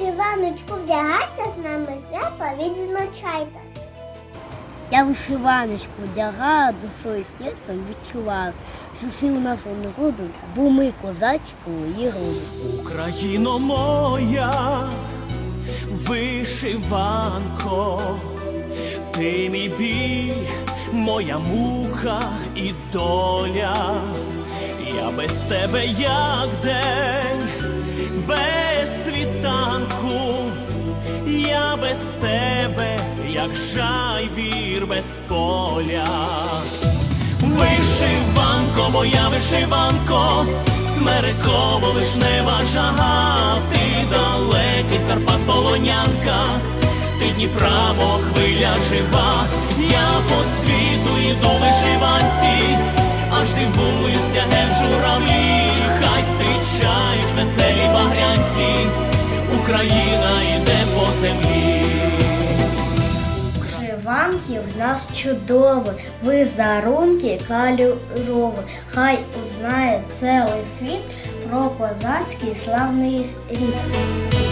Вишиваночку вдягайте з нами свято відзначайте. Я вишиваночку вдягала душою і серцем відчувала, що всі у нас народу, бо ми козачкою і роду. Україно моя, вишиванко, ти мій біль, моя мука і доля. Я без тебе як день, як жайвір без поля. Вишиванко, моя вишиванко, смереково вишнева жага, ти далекий Карпат полонянка, ти Дніпра, мов хвиля жива, я по світу йду вишиванці, аж дивуються ген журавлі, Вишиванки в нас чудово, визарунки кольорові. Хай узнає цілий світ про козацький славний рід.